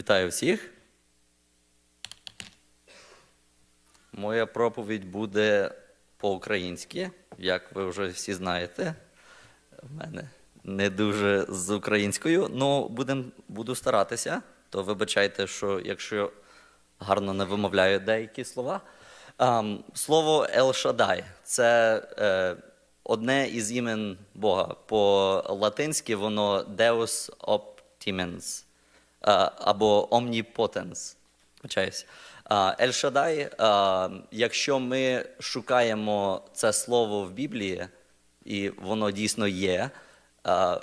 Вітаю всіх. Моя проповідь буде по-українськи, як ви вже всі знаєте. В мене не дуже з українською, але будем, буду старатися. То вибачайте, що якщо гарно не вимовляю деякі слова. Ам, слово Ел Шадай це е, одне із імен Бога. По-латинськи воно Deus Optimens або Omnipotens. Вибачаюсь. А, Ель Шадай, якщо ми шукаємо це слово в Біблії, і воно дійсно є.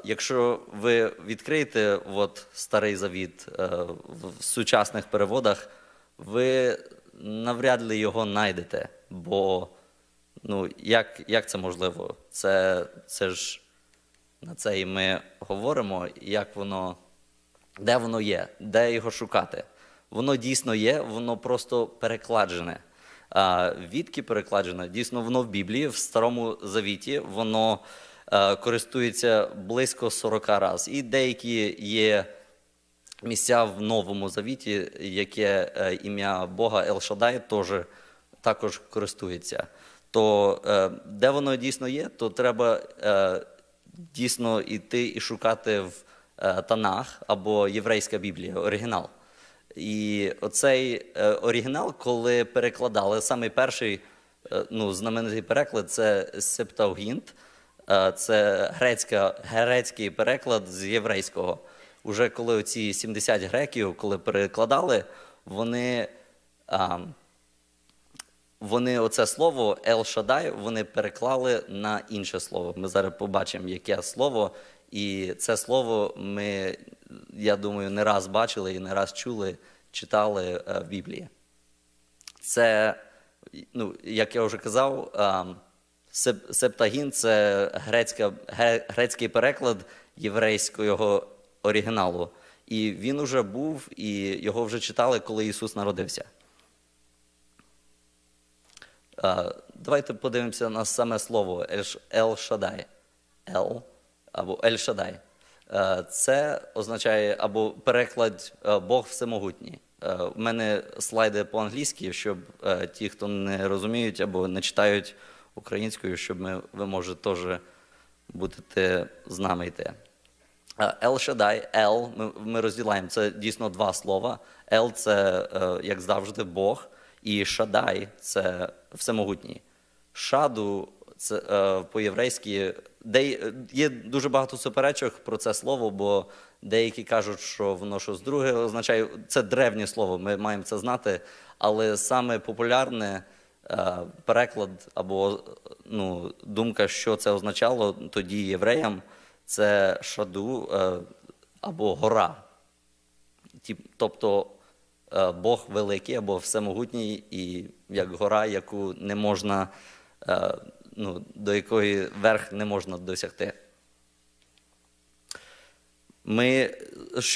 Якщо ви відкриєте от, Старий Завіт е, в сучасних переводах, ви навряд ли його знайдете. Бо ну, як, як це можливо? Це, це ж на це і ми говоримо, як воно, де воно є, де його шукати. Воно дійсно є, воно просто перекладене. А, відки перекладене? Дійсно, воно в Біблії, в Старому Завіті, воно е, користується близько 40 разів. І деякі є місця в Новому Завіті, яке е, ім'я Бога Ел Шадай теж також користується. То е, де воно дійсно є, то треба дійсно йти і шукати в Танах або Єврейська Біблія, оригінал. І оцей е, оригінал, коли перекладали, самий перший е, ну, знаменитий переклад це Септаугінт, Е, це грецька, грецький переклад з єврейського. Уже коли оці 70 греків, коли перекладали, вони, вони оце слово Ел Шадай вони переклали на інше слово. Ми зараз побачимо, яке слово. І це слово ми, я думаю, не раз бачили і не раз чули, читали е, в Біблії. Це, ну, як я вже казав, Септагін це грецька, грецький переклад єврейського оригіналу. І він уже був, і його вже читали, коли Ісус народився. А, Давайте подивимося на саме слово Ел- Ел або Ель Шадай. Е, Це означає або переклад е, Бог всемогутній. Е, У мене слайди по-англійськи, щоб е, ті, хто не розуміють або не читають українською, щоб ми, ви можете теж будете з нами йти. Ел Шадай, Ел, ми, розділяємо, це дійсно два слова. Ел це, е, як завжди, Бог, і Шадай це всемогутній. Шаду це е, по-єврейськи. Де, є дуже багато суперечок про це слово, бо деякі кажуть, що воно щось друге означає. Це древнє слово, ми маємо це знати. Але саме популярне е, переклад або ну, думка, що це означало тоді євреям, це шаду е, або гора. Тобто Бог великий або всемогутній, і як гора, яку не можна, е, ну, до якої верх не можна досягти. Ми,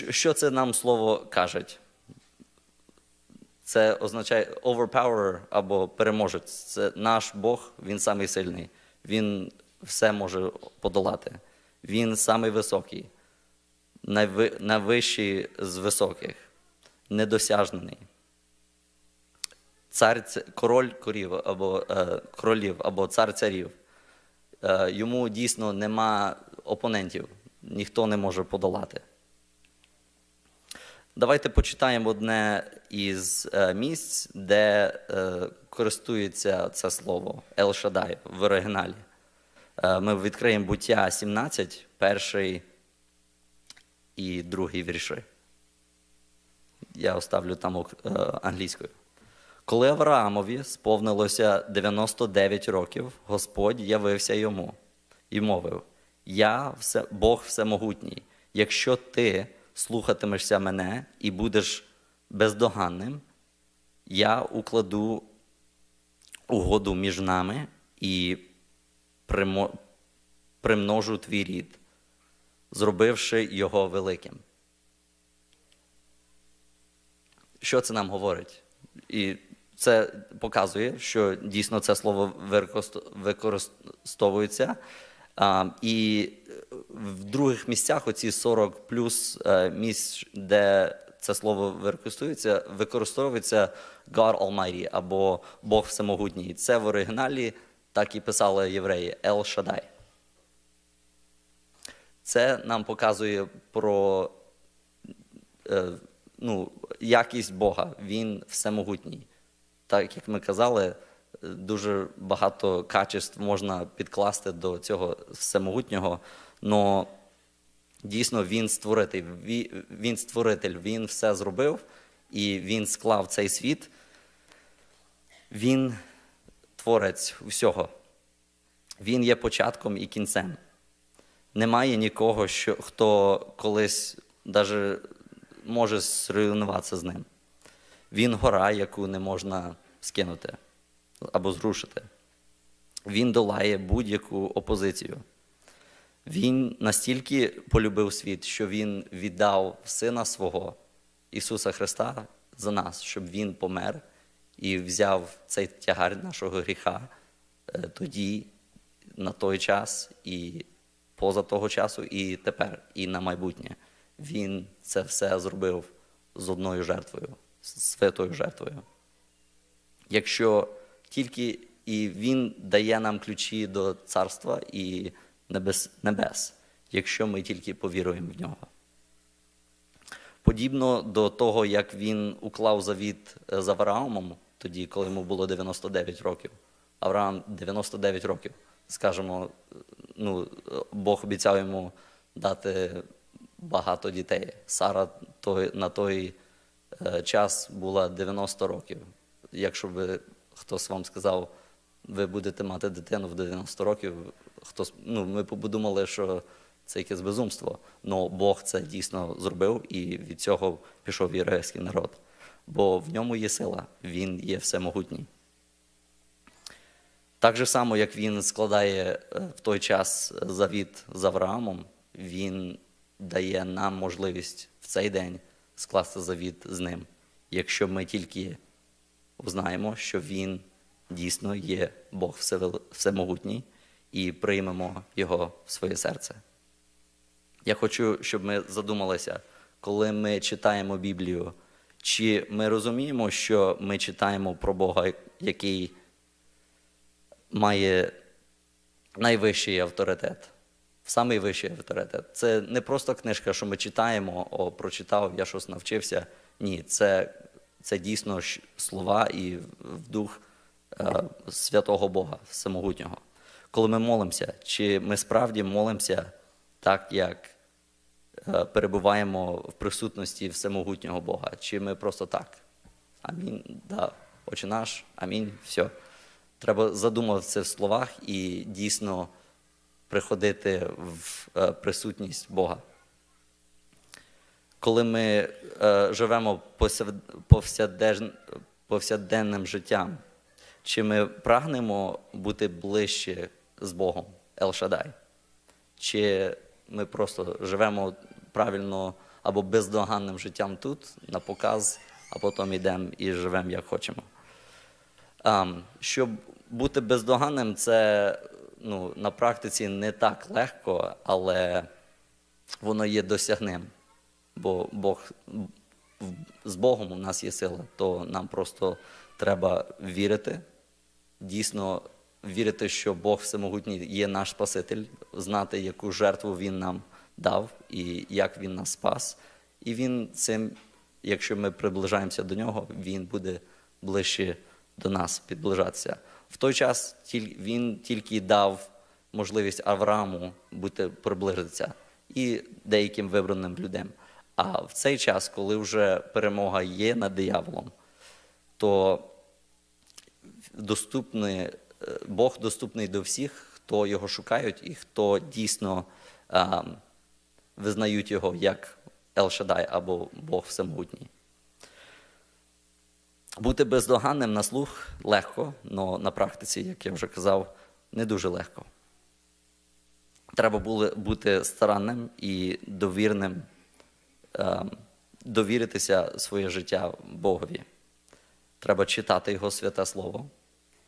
що це нам слово кажуть? Це означає overpower або переможець. Це наш Бог, він самий сильний. Він все може подолати. Він самий високий, найвищий з високих, недосяжний. Цар, король корів або е, королів, або цар царів. Е, йому дійсно нема опонентів, ніхто не може подолати. Давайте почитаємо одне із е, місць, де е, користується це слово Ел Шадай в оригіналі. Е, ми відкриємо буття 17, перший і другий вірші. Я оставлю там е, англійською. Коли Авраамові сповнилося 99 років, Господь явився йому і мовив: Я все, Бог всемогутній. Якщо ти слухатимешся мене і будеш бездоганним, я укладу угоду між нами і примножу твій рід, зробивши його великим. Що це нам говорить? І це показує, що дійсно це слово використовується. А, і в других місцях, оці 40 плюс е, місць, де це слово використовується, використовується God Almighty або Бог Всемогутній. Це в оригіналі так і писали євреї El Shaddai. Це нам показує про е, ну, якість Бога. Він всемогутній. Так як ми казали, дуже багато качеств можна підкласти до цього всемогутнього, але дійсно він створитель, він створитель, він все зробив і він склав цей світ. Він творець всього. Він є початком і кінцем. Немає нікого, що, хто колись даже може зруйнуватися з ним. Він гора, яку не можна скинути або зрушити. Він долає будь-яку опозицію. Він настільки полюбив світ, що Він віддав Сина свого Ісуса Христа за нас, щоб Він помер і взяв цей тягар нашого гріха е, тоді, на той час, і поза того часу, і тепер, і на майбутнє. Він це все зробив з одною жертвою, з святою жертвою. Якщо тільки і Він дає нам ключі до царства і небес, небес, якщо ми тільки повіруємо в нього. Подібно до того, як він уклав завіт е, з Авраамом, тоді, коли йому було 99 років. Авраам 99 років, скажімо, е, ну, е, Бог обіцяв йому дати багато дітей. Сара той, на той е, час була 90 років. Якщо би хтось вам сказав, ви будете мати дитину в 90 років, хтось, ну, ми подумали, що це якесь безумство. Але Бог це дійсно зробив, і від цього пішов єврейський народ. Бо в ньому є сила, він є всемогутній. Так же само, як він складає е, в той час завіт з Авраамом, він дає нам можливість в цей день скласти завіт з ним, якщо ми тільки узнаємо, що він дійсно є Бог всемогутній, і приймемо його в своє серце. Я хочу, щоб ми задумалися, коли ми читаємо Біблію, чи ми розуміємо, що ми читаємо про Бога, який має найвищий авторитет, самий вищий авторитет. Це не просто книжка, що ми читаємо, о, прочитав, я щось навчився. Ні, це, це дійсно слова і в дух е, святого Бога, всемогутнього. Коли ми молимося, чи ми справді молимося так, як е, перебуваємо в присутності всемогутнього Бога, чи ми просто так? Амінь, да, Отче наш, амінь, все. Треба задумуватися в словах і дійсно приходити в е, присутність Бога. Коли ми е, живемо повсядеж- повсякденним життям, чи ми прагнемо бути ближче з Богом, Ел-Шадай? Чи ми просто живемо правильно або бездоганним життям тут, на показ, а потім йдемо і живемо як хочемо? Ам, щоб бути бездоганним, це ну, на практиці не так легко, але воно є досягним. Бо Бог, з Богом у нас є сила, то нам просто треба вірити, дійсно вірити, що Бог всемогутній є наш Спаситель, знати, яку жертву Він нам дав і як Він нас спас. І Він цим, якщо ми приближаємося до нього, Він буде ближче до нас підближатися. В той час він тільки дав можливість Аврааму бути приблизитися і деяким вибраним людям. А в цей час, коли вже перемога є над дияволом, то доступний, е, Бог доступний до всіх, хто його шукають і хто дійсно а, визнають його як Ел-Шадай або Бог Всемогутній. Бути бездоганним на слух легко, але на практиці, як я вже казав, не дуже легко. Треба було бути старанним і довірним, ем, довіритися своє життя Богові. Треба читати Його святе Слово,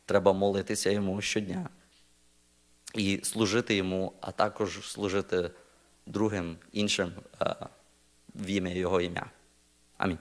треба молитися йому щодня і служити йому, а також служити другим іншим е, в ім'я Його ім'я. Амінь.